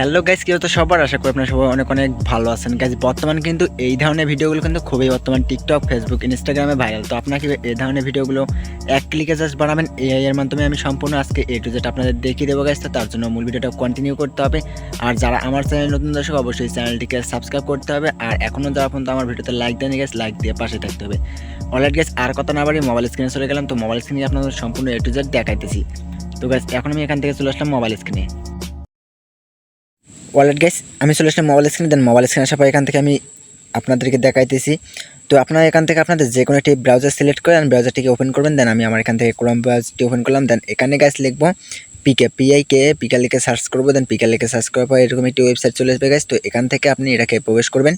Hello guys কেউ তো সবার? আশা করি আপনারা সবাই অনেক অনেক ভালো আছেন। গাইজ বর্তমান কিন্তু এই ধরনের ভিডিওগুলো কিন্তু খুবই বর্তমান টিকটক ফেসবুক ইনস্টাগ্রামে ভাইরাল তো আপনাকে এই ধরনের ভিডিওগুলো এক ক্লিকে জাস্ট বানাবেন? এআই এর মাধ্যমে আমি সম্পূর্ণ আজকে এ টু জেড আপনাদের দেখিয়ে দেবো গাইজ তো তার জন্য মূল ভিডিওটা কন্টিনিউ করতে হবে। আর যারা আমার চ্যানেল নতুন দর্শক, অবশ্যই চ্যানেলটিকে সাবস্ক্রাইব করতে হবে। আর এখনও যারা পর্যন্ত আমার ভিডিওতে লাইক দেয়নি গেছে লাইক দিয়ে পাশে থাকতে হবে। অলরেড গেস আর কথা না বাড়ি মোবাইল স্ক্রিনে চলে গেলাম। তো মোবাইল স্ক্রিনে আপনাদের সম্পূর্ণ এ টু জেড দেখাইতেছি। তো গাইজ এখন আমি এখান থেকে চলে আসলাম মোবাইল স্ক্রিনে ওয়ালেট গ্যাস আমি চলে আসলাম মোবাইল স্ক্রিনে দেন মোবাইল স্ক্রিনে আসার পর এখান থেকে আমি আপনাদেরকে দেখাইতেছি। তো আপনারা এখান থেকে আপনাদের যে কোনো একটি ব্রাউজার সিলেক্ট করেন ব্রাউজারটিকে ওপেন করবেন দেন আমি আমার এখান থেকে ক্রোম ব্রাউজারটি ওপেন করলাম দেন এখানে গ্যাস লিখব পিকে পিআই কে পিকা লিখে সার্চ করব দেন পিকা লিখে সার্চ করার পর এরকম একটি ওয়েবসাইট চলে আসবে গাইস তো এখান থেকে আপনি এটাকে প্রবেশ করবেন।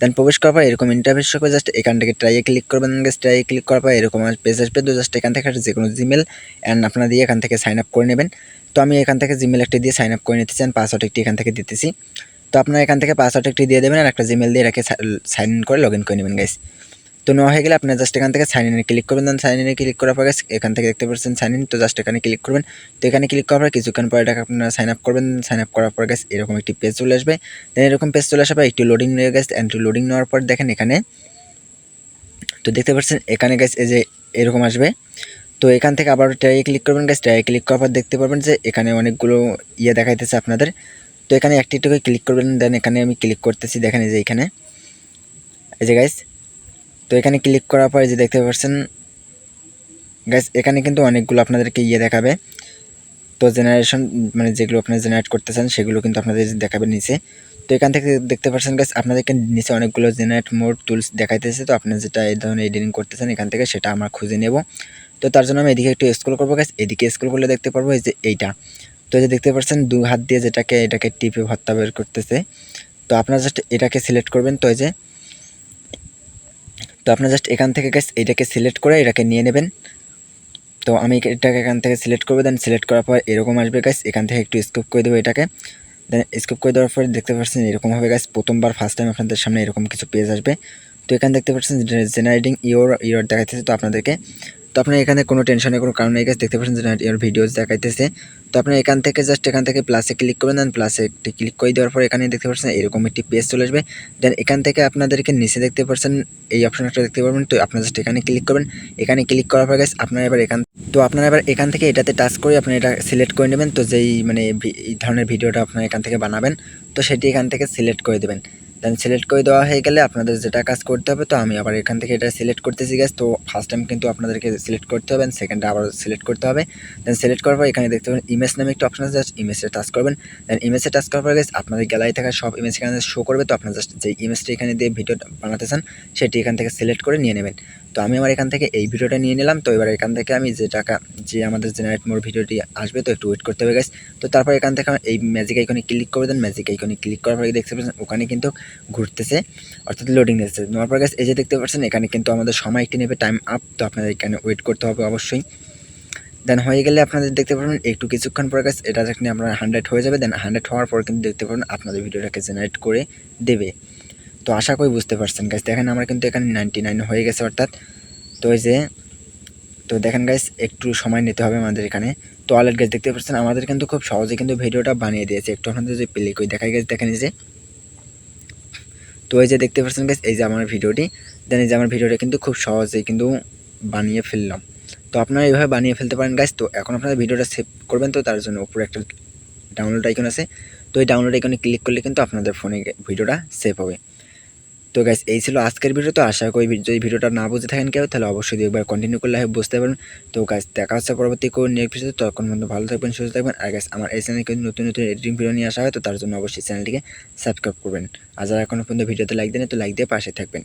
দেন প্রবেশ করার পর এরকম ইন্টারফেস হবে জাস্ট এখান থেকে ট্রাইয়ে ক্লিক করবেন গাইস ট্রাইয়ে ক্লিক করার পর এরকম পেজ আসবে, তো জাস্ট এখান থেকে যে কোনো জিমেল অ্যান্ড আপনারা দিয়ে এখান থেকে সাইন আপ করে নেবেন। তো আমি এখান থেকে জিমেল একটি দিয়ে সাইন আপ করে নিতে চান পাসওয়ার্ড একটি এখান থেকে দিতেছি। তো আপনারা এখান থেকে পাসওয়ার্ড একটি দিয়ে দেবেন আর একটা জিমেল দিয়ে এটাকে সাইন ইন করে লগ ইন করে নেবেন গাইস তো নেওয়া হয়ে গেলে আপনার জাস্ট এখান থেকে সাইন ইনে ক্লিক করবেন দেন সাইন ইনে ক্লিক করার পর এখান থেকে দেখতে পাচ্ছেন সাইন ইন তো জাস্ট এখানে ক্লিক করবেন। তো এখানে ক্লিক করার পর কিছুক্ষণ পরে এটাকে আপনারা সাইন আপ করবেন সাইন আপ করার পর গেছে এরকম একটি পেজ চলে আসবে। দেন এরকম পেজ চলে আসার পর একটু লোডিং নিয়ে গেছে একটু লোডিং নেওয়ার পর দেখেন এখানে, তো দেখতে পাচ্ছেন এখানে গেছে এই যে এরকম আসবে। তো এখান থেকে আবার ট্রাই ক্লিক করবেন গাছ ট্রাই ক্লিক করার পর দেখতে পারবেন যে এখানে অনেকগুলো ইয়ে দেখাইতেছে আপনাদের। তো এখানে একটি টুকু ক্লিক করবেন দেন এখানে আমি ক্লিক করতেছি, দেখেন এই যে এখানে। এই যে গাইস তো এখানে ক্লিক করার পরে যে দেখতে পাচ্ছেন গাইস এখানে কিন্তু অনেকগুলো আপনাদেরকে ইয়ে দেখাবে। তো জেনারেশন মানে যেগুলো আপনারা জেনারেট করতেছেন, সেগুলো কিন্তু আপনাদের দেখাবে নিচে। তো এখান থেকে দেখতে পাচ্ছেন গাইস আপনাদেরকে নিচে অনেকগুলো জেনারেট মোড টুলস দেখাইতেছে। তো আপনারা যেটা এই ধরনের এডিটিং করতেছেন এখান থেকে, সেটা আমরা খুঁজে নেব। তো তার জন্য আমি এদিকে একটু স্ক্রল করব গাইস এদিকে স্ক্রল করলে দেখতে পারব এই যে এইটা। তো যে দেখতে পাচ্ছেন, দু হাত দিয়ে যেটাকে, এটাকে টিপে ভত্তা বের করতেছে। তো আপনারা জাস্ট এটাকে সিলেক্ট করবেন। তো এই যে তো আপনারা জাস্ট এখান থেকে গ্যাস এটাকে সিলেক্ট করে এটাকে নিয়ে নেবেন। তো আমি এটাকে এখান থেকে সিলেক্ট করব দেন সিলেক্ট করার পর এরকম আসবে গাইস এখান থেকে একটু স্কোপ করে দেবো এটাকে। দেন স্কোপ করে দেওয়ার পর দেখতে পাচ্ছেন এরকম হবে গাইস প্রথমবার ফার্স্ট টাইম আপনাদের সামনে এরকম কিছু পেজ আসবে। তো এখানে দেখতে পাচ্ছেন জেনারেটিং ইওর ইওর দেখাচ্ছে তো আপনাদেরকে। তো আপনার এখানে কোনো টেনশনের কোনো কারণ নেই দেখতে পাচ্ছেন যে এর ভিডিওস দেখাইতেছে। তো আপনার এখান থেকে জাস্ট এখান থেকে প্লাসে ক্লিক করবেন দেন প্লাসে ক্লিক করে দেওয়ার পর এখানে দেখতে পাচ্ছেন এরকম একটি পেজ চলে আসবে। দেন এখান থেকে আপনাদেরকে নিচে দেখতে পাচ্ছেন এই অপশনটা দেখতে পারবেন, তো আপনারা জাস্ট এখানে ক্লিক করবেন। এখানে ক্লিক করার পর গাছ আপনারা এবার এখান, তো আপনারা এবার এখান থেকে এটাতে টাচ করে আপনি এটা সিলেক্ট করে নেবেন। তো যেই মানে এই ধরনের ভিডিওটা আপনারা এখান থেকে বানাবেন, তো সেটি এখান থেকে সিলেক্ট করে দেবেন। দেন সিলেক্ট করে দেওয়া হয়ে গেলে আপনাদের যেটা কাজ করতে হবে, তো আমি আবার এখান থেকে এটা সিলেক্ট করতেছি গ্যাস তো ফার্স্ট টাইম কিন্তু আপনাদেরকে সিলেক্ট করতে হবে সেকেন্ডে আবার সিলেক্ট করতে হবে দেন সিলেক্ট করার পর এখানে দেখতে পাবেন ইমেজ নামে একটা অপশন আছে জাস্ট ইমেজে টাচ করবেন দেন ইমেজে টাচ করার পর গ্যাস আপনাদের গ্যালারি থাকা সব ইমেজ এখানে শো করবে, তো আপনার জাস্ট যে ইমেজটা এখানে দিয়ে ভিডিও বানাতে চান, সেটি এখান থেকে সিলেক্ট করে নিয়ে নেবেন। তো আমি আমার এখান থেকে এই ভিডিওটা নিয়ে নিলাম। তো এবার এখান থেকে আমি যে টাকা, যে আমাদের জেনারেট মোর ভিডিওটি আসবে, তো একটু ওয়েট করতে হবে গাইস তো তারপর এখান থেকে এই ম্যাজিক আইকনে ক্লিক করে দেন। ম্যাজিক আইকনে ক্লিক করার পরে দেখতে পাচ্ছেন, ওখানে কিন্তু ঘুরতেছে, অর্থাৎ লোডিং নিচ্ছে নেওয়ার পর গাছ এই যে দেখতে পাচ্ছেন, এখানে কিন্তু আমাদের সময় একটি নেবে টাইম আপ তো আপনাদের এখানে ওয়েট করতে হবে অবশ্যই। দেন হয়ে গেলে আপনাদের দেখতে পারবেন একটু কিছুক্ষণ পর গাছ এটা যখন আপনার হান্ড্রেড হয়ে যাবে দেন হান্ড্রেড হওয়ার পর কিন্তু দেখতে পারবেন আপনাদের ভিডিওটাকে জেনারেট করে দেবে। তো আশা করি বুঝতে পারছেন গাছ দেখেন, আমার কিন্তু এখানে নাইনটি নাইন হয়ে গেছে, অর্থাৎ। তো এই যে, তো দেখেন গাইস একটু সময় নিতে হবে আমাদের এখানে। তো অলরেড গাছ দেখতে পাচ্ছেন, আমাদের কিন্তু খুব সহজে কিন্তু ভিডিওটা বানিয়ে দিয়েছে। একটু আপনাদের যে প্লে কই দেখাই গেছে দেখেন যে। তো এই যে দেখতে পাচ্ছেন গাইস এই যে আমার ভিডিওটি। দেন এই যে আমার ভিডিওটা কিন্তু খুব সহজেই কিন্তু বানিয়ে ফেললাম। তো আপনারা এইভাবে বানিয়ে ফেলতে পারেন গাইস তো এখন আপনারা ভিডিওটা সেভ করবেন, তো তার জন্য উপরে একটা ডাউনলোড আইকন আছে। তো এই ডাউনলোড আইকনে ক্লিক করলে কিন্তু আপনাদের ফোনে ভিডিওটা সেভ হবে। তো গাইস এই ছিল আজকের ভিডিও তো আশা করি যদি ভিডিওটা না বুঝে থাকেন কেউ, তাহলে অবশ্যই একবার কন্টিনিউ করলে হয় বুঝতে পারবেন। তো গাইস দেখা হচ্ছে পরবর্তী কোন নেক্সট ভিডিওতে তখন পর্যন্ত ভালো থাকবেন, সুস্থ থাকবেন। আর গাইস আমার এই চ্যানেলে কিন্তু নতুন নতুন এডিটিং ভিডিও নিয়ে আসা হয়, তো তার জন্য অবশ্যই চ্যানেলটিকে সাবস্ক্রাইব করবেন। আর যারা এখনও পর্যন্ত ভিডিওতে লাইক দেন তো লাইক দিয়ে পাশে থাকবেন।